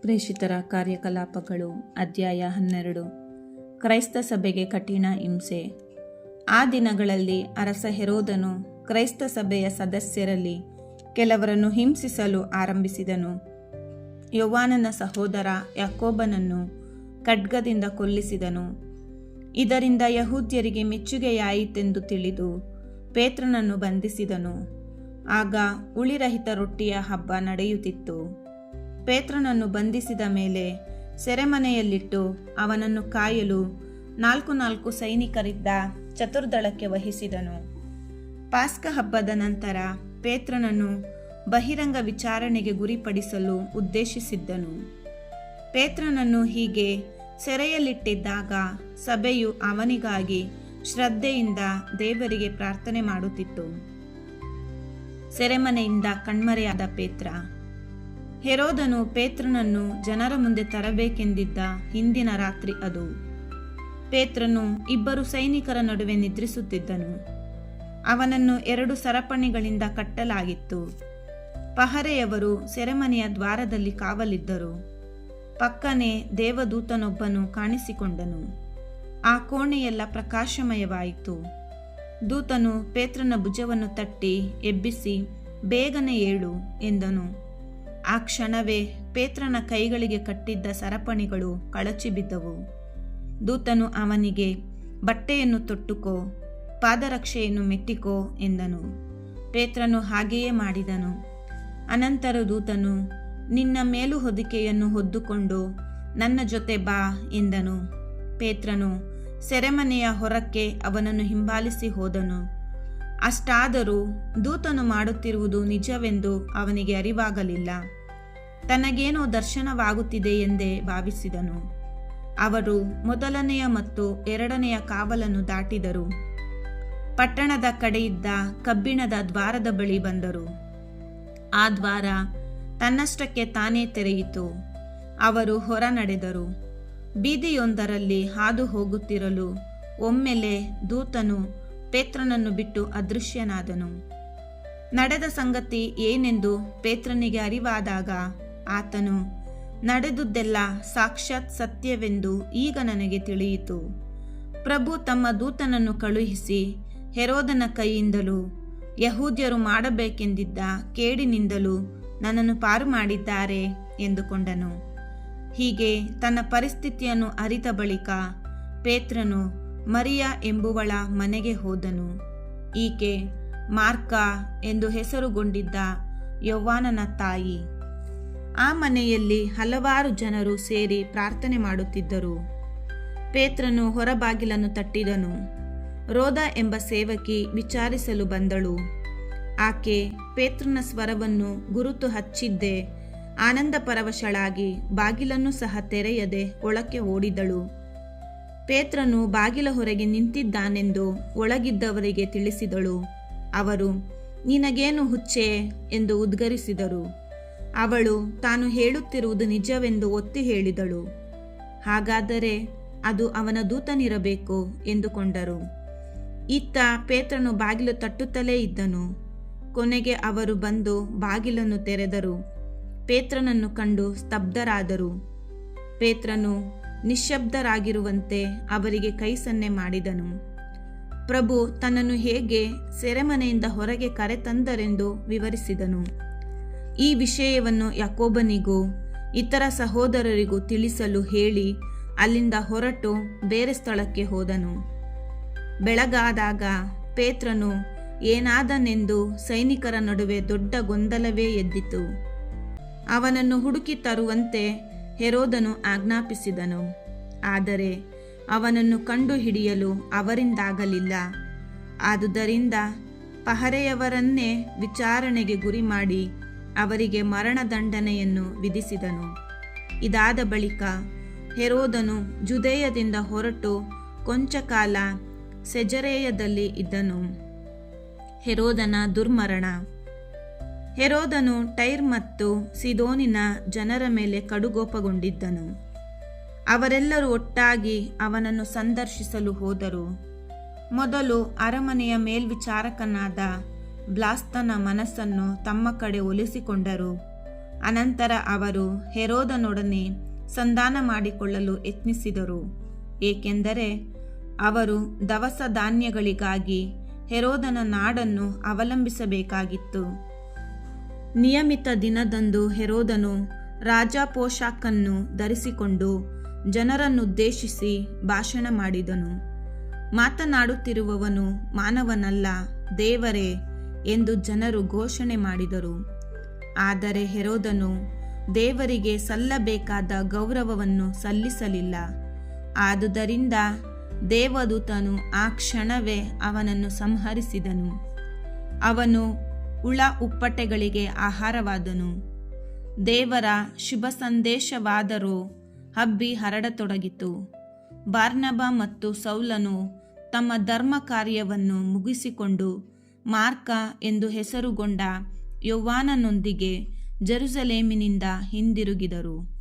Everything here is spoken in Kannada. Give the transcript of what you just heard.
ಪ್ರೇಷಿತರ ಕಾರ್ಯಕಲಾಪಗಳು, ಅಧ್ಯಾಯ ಹನ್ನೆರಡು. ಕ್ರೈಸ್ತ ಸಭೆಗೆ ಕಠಿಣ ಹಿಂಸೆ. ಆ ದಿನಗಳಲ್ಲಿ ಅರಸ ಹೆರೋದನು ಕ್ರೈಸ್ತ ಸಭೆಯ ಸದಸ್ಯರಲ್ಲಿ ಕೆಲವರನ್ನು ಹಿಂಸಿಸಲು ಆರಂಭಿಸಿದನು. ಯೌವಾನನ ಸಹೋದರ ಯಾಕೋಬನನ್ನು ಖಡ್ಗದಿಂದ ಕೊಲ್ಲಿಸಿದನು. ಇದರಿಂದ ಯಹೂದ್ಯರಿಗೆ ಮೆಚ್ಚುಗೆಯಾಯಿತೆಂದು ತಿಳಿದು ಪೇತ್ರನನ್ನು ಬಂಧಿಸಿದನು. ಆಗ ಉಳಿರಹಿತ ರೊಟ್ಟಿಯ ಹಬ್ಬ ನಡೆಯುತ್ತಿತ್ತು. ಪೇತ್ರನನ್ನು ಬಂಧಿಸಿದ ಮೇಲೆ ಸೆರೆಮನೆಯಲ್ಲಿಟ್ಟು ಅವನನ್ನು ಕಾಯಲು ನಾಲ್ಕು ನಾಲ್ಕು ಸೈನಿಕರಿದ್ದ ಚತುರ್ದಳಕ್ಕೆ ವಹಿಸಿದನು. ಪಾಸ್ಕ ಹಬ್ಬದ ನಂತರ ಪೇತ್ರನನ್ನು ಬಹಿರಂಗ ವಿಚಾರಣೆಗೆ ಗುರಿಪಡಿಸಲು ಉದ್ದೇಶಿಸಿದ್ದನು. ಪೇತ್ರನನ್ನು ಹೀಗೆ ಸೆರೆಯಲ್ಲಿಟ್ಟಿದ್ದಾಗ ಸಭೆಯು ಅವನಿಗಾಗಿ ಶ್ರದ್ಧೆಯಿಂದ ದೇವರಿಗೆ ಪ್ರಾರ್ಥನೆ ಮಾಡುತ್ತಿತ್ತು. ಸೆರೆಮನೆಯಿಂದ ಕಣ್ಮರೆಯಾದ ಪೇತ್ರ ಹೆರೋದನು ಪೇತ್ರನನ್ನು ಜನರ ಮುಂದೆ ತರಬೇಕೆಂದಿದ್ದ ಹಿಂದಿನ ರಾತ್ರಿ ಅದು. ಪೇತ್ರನು ಇಬ್ಬರು ಸೈನಿಕರ ನಡುವೆ ನಿದ್ರಿಸುತ್ತಿದ್ದನು. ಅವನನ್ನು ಎರಡು ಸರಪಣಿಗಳಿಂದ ಕಟ್ಟಲಾಗಿತ್ತು. ಪಹರೆಯವರು ಸೆರೆಮನೆಯ ದ್ವಾರದಲ್ಲಿ ಕಾವಲಿದ್ದರು. ಪಕ್ಕನೆ ದೇವದೂತನೊಬ್ಬನು ಕಾಣಿಸಿಕೊಂಡನು. ಆ ಕೋಣೆಯೆಲ್ಲ ಪ್ರಕಾಶಮಯವಾಯಿತು. ದೂತನು ಪೇತ್ರನ ಭುಜವನ್ನು ತಟ್ಟಿ ಎಬ್ಬಿಸಿ, ಬೇಗನೆ ಏಳು ಎಂದನು. ಆ ಕ್ಷಣವೇ ಪೇತ್ರನ ಕೈಗಳಿಗೆ ಕಟ್ಟಿದ್ದ ಸರಪಣಿಗಳು ಕಳಚಿ ಬಿದ್ದವು. ದೂತನು ಅವನಿಗೆ, ಬಟ್ಟೆಯನ್ನು ತೊಟ್ಟುಕೋ, ಪಾದರಕ್ಷೆಯನ್ನು ಮೆಟ್ಟಿಕೋ ಎಂದನು. ಪೇತ್ರನು ಹಾಗೆಯೇ ಮಾಡಿದನು. ಅನಂತರ ದೂತನು, ನಿನ್ನ ಮೇಲು ಹೊದಿಕೆಯನ್ನು ಹೊದ್ದುಕೊಂಡು ನನ್ನ ಜೊತೆ ಬಾ ಎಂದನು. ಪೇತ್ರನು ಸೆರೆಮನೆಯ ಹೊರಕ್ಕೆ ಅವನನ್ನು ಹಿಂಬಾಲಿಸಿ ಹೋದನು. ಅಷ್ಟಾದರೂ ದೂತನು ಮಾಡುತ್ತಿರುವುದು ನಿಜವೆಂದು ಅವನಿಗೆ ಅರಿವಾಗಲಿಲ್ಲ. ತನಗೇನೋ ದರ್ಶನವಾಗುತ್ತಿದೆ ಎಂದೇ ಭಾವಿಸಿದನು. ಅವರು ಮೊದಲನೆಯ ಮತ್ತು ಎರಡನೆಯ ಕಾವಲನ್ನು ದಾಟಿದರು. ಪಟ್ಟಣದ ಕಡೆಯಿದ್ದ ಕಬ್ಬಿಣದ ದ್ವಾರದ ಬಳಿ ಬಂದರು. ಆ ದ್ವಾರ ತನ್ನಷ್ಟಕ್ಕೆ ತಾನೇ ತೆರೆಯಿತು. ಅವರು ಹೊರ ನಡೆದರು ಬೀದಿಯೊಂದರಲ್ಲಿ ಹಾದು ಹೋಗುತ್ತಿರಲು ಒಮ್ಮೆಲೆ ದೂತನು ಪೇತ್ರನನ್ನು ಬಿಟ್ಟು ಅದೃಶ್ಯನಾದನು. ನಡೆದ ಸಂಗತಿ ಏನೆಂದು ಪೇತ್ರನಿಗೆ ಅರಿವಾದಾಗ ಆತನು ನಡೆದುದೆಲ್ಲ ಸಾಕ್ಷಾತ್ ಸತ್ಯವೆಂದು ಈಗ ನನಗೆ ತಿಳಿಯಿತು. ಪ್ರಭು ತಮ್ಮ ದೂತನನ್ನು ಕಳುಹಿಸಿ ಹೆರೋದನ ಕೈಯಿಂದಲೂ, ಯಹೂದ್ಯರು ಮಾಡಬೇಕೆಂದಿದ್ದ ಕೇಡಿನಿಂದಲೂ ನನ್ನನ್ನು ಪಾರು ಮಾಡಿದ್ದಾರೆ ಎಂದುಕೊಂಡನು. ಹೀಗೆ ತನ್ನ ಪರಿಸ್ಥಿತಿಯನ್ನು ಅರಿತ ಬಳಿಕ ಪೇತ್ರನು ಮರಿಯ ಎಂಬುವಳ ಮನೆಗೆ ಹೋದನು. ಈಕೆ ಮಾರ್ಕ ಎಂದು ಹೆಸರುಗೊಂಡಿದ್ದ ಯೌವಾನನ ತಾಯಿ. ಆ ಮನೆಯಲ್ಲಿ ಹಲವಾರು ಜನರು ಸೇರಿ ಪ್ರಾರ್ಥನೆ ಮಾಡುತ್ತಿದ್ದರು. ಪೇತ್ರನು ಹೊರಬಾಗಿಲನ್ನು ತಟ್ಟಿದನು. ರೋದ ಎಂಬ ಸೇವಕಿ ವಿಚಾರಿಸಲು ಬಂದಳು. ಆಕೆ ಪೇತ್ರನ ಸ್ವರವನ್ನು ಗುರುತು ಹಚ್ಚಿದ್ದೆ ಆನಂದ ಪರವಶಳಾಗಿ ಬಾಗಿಲನ್ನು ಸಹ ತೆರೆಯದೆ ಒಳಕ್ಕೆ ಓಡಿದಳು. ಪೇತ್ರನು ಬಾಗಿಲ ಹೊರಗೆ ನಿಂತಿದ್ದಾನೆಂದು ಒಳಗಿದ್ದವರಿಗೆ ತಿಳಿಸಿದಳು. ಅವರು, ನಿನಗೇನು ಹುಚ್ಚೆ? ಎಂದು ಉದ್ಗರಿಸಿದರು. ಅವಳು, ತಾನು ಹೇಳುತ್ತಿರುವುದು ನಿಜವೆಂದು ಒತ್ತಿ ಹೇಳಿದಳು. ಹಾಗಾದರೆ ಅದು ಅವನ ದೂತನಿರಬೇಕು, ಎಂದುಕೊಂಡರು. ಇತ್ತ ಪೇತ್ರನು ಬಾಗಿಲು ತಟ್ಟುತ್ತಲೇ ಇದ್ದನು. ಕೊನೆಗೆ ಅವರು ಬಂದು ಬಾಗಿಲನ್ನು ತೆರೆದರು. ಪೇತ್ರನನ್ನು ಕಂಡು ಸ್ತಬ್ಧರಾದರು. ಪೇತ್ರನು ನಿಶ್ಶಬ್ದರಾಗಿರುವಂತೆ ಅವರಿಗೆ ಕೈ ಸನ್ನೆ ಮಾಡಿದನು. ಪ್ರಭು ತನ್ನನ್ನು ಹೇಗೆ ಸೆರೆಮನೆಯಿಂದ ಹೊರಗೆ ಕರೆತಂದರೆಂದು ವಿವರಿಸಿದನು. ಈ ವಿಷಯವನ್ನು ಯಾಕೋಬನಿಗೂ, ಇತರ ಸಹೋದರರಿಗೂ ತಿಳಿಸಲು ಹೇಳಿ ಅಲ್ಲಿಂದ ಹೊರಟು ಬೇರೆ ಸ್ಥಳಕ್ಕೆ ಹೋದನು. ಬೆಳಗಾದಾಗ ಪೇತ್ರನು, ಏನಾದನೆಂದು ಸೈನಿಕರ ನಡುವೆ ದೊಡ್ಡ ಗೊಂದಲವೇ ಎದ್ದಿತು. ಅವನನ್ನು ಹುಡುಕಿ ತರುವಂತೆ ಹೆರೋದನು ಆಜ್ಞಾಪಿಸಿದನು. ಆದರೆ ಅವನನ್ನು ಕಂಡುಹಿಡಿಯಲು ಅವರಿಂದಾಗಲಿಲ್ಲ. ಆದುದರಿಂದ ಪಹರೆಯವರನ್ನೇ ವಿಚಾರಣೆಗೆ ಗುರಿ ಮಾಡಿ ಅವರಿಗೆ ಮರಣದಂಡನೆಯನ್ನು ವಿಧಿಸಿದನು. ಇದಾದ ಬಳಿಕ ಹೆರೋದನು ಜುದೇಯದಿಂದ ಹೊರಟು ಕೊಂಚ ಕಾಲ ಸೆಜರೇಯದಲ್ಲಿ ಇದ್ದನು. ಹೆರೋದನ ದುರ್ಮರಣ ಹೆರೋದನು ಟೈರ್ ಮತ್ತು ಸಿದೋನಿನ ಜನರ ಮೇಲೆ ಕಡುಗೋಪಗೊಂಡಿದ್ದನು. ಅವರೆಲ್ಲರೂ ಒಟ್ಟಾಗಿ ಅವನನ್ನು ಸಂದರ್ಶಿಸಲು ಹೋದರು. ಮೊದಲು ಅರಮನೆಯ ಮೇಲ್ವಿಚಾರಕನಾದ ಬ್ಲಾಸ್ತನ ಮನಸ್ಸನ್ನು ತಮ್ಮ ಕಡೆ ಒಲಿಸಿಕೊಂಡರು. ಅನಂತರ ಅವರು ಹೆರೋದನೊಡನೆ ಸಂಧಾನ ಮಾಡಿಕೊಳ್ಳಲು ಯತ್ನಿಸಿದರು. ಏಕೆಂದರೆ ಅವರು ದವಸ ಧಾನ್ಯಗಳಿಗಾಗಿ ಹೆರೋದನ ನಾಡನ್ನು ಅವಲಂಬಿಸಬೇಕಾಗಿತ್ತು. ನಿಯಮಿತ ದಿನದಂದು ಹೆರೋದನು ರಾಜ ಪೋಷಾಕನ್ನು ಧರಿಸಿಕೊಂಡು ಜನರನ್ನುದ್ದೇಶಿಸಿ ಭಾಷಣ ಮಾಡಿದನು. ಮಾತನಾಡುತ್ತಿರುವವನು ಮಾನವನಲ್ಲ, ದೇವರೇ ಎಂದು ಜನರು ಘೋಷಣೆ ಮಾಡಿದರು. ಆದರೆ ಹೆರೋದನು ದೇವರಿಗೆ ಸಲ್ಲಬೇಕಾದ ಗೌರವವನ್ನು ಸಲ್ಲಿಸಲಿಲ್ಲ. ಆದುದರಿಂದ ದೇವದೂತನು ಆ ಕ್ಷಣವೇ ಅವನನ್ನು ಸಂಹರಿಸಿದನು. ಅವನು ಹುಳ ಉಪ್ಪಟೆಗಳಿಗೆ ಆಹಾರವಾದನು. ದೇವರ ಶುಭ ಸಂದೇಶವಾದರೂ ಹಬ್ಬಿ ಹರಡತೊಡಗಿತು. ಬಾರ್ನಬ ಮತ್ತು ಸೌಲನು ತಮ್ಮ ಧರ್ಮ ಕಾರ್ಯವನ್ನು ಮುಗಿಸಿಕೊಂಡು ಮಾರ್ಕ ಎಂದು ಹೆಸರುಗೊಂಡ ಯೌವಾನನೊಂದಿಗೆ ಜೆರುಸಲೇಮಿನಿಂದ ಹಿಂದಿರುಗಿದರು.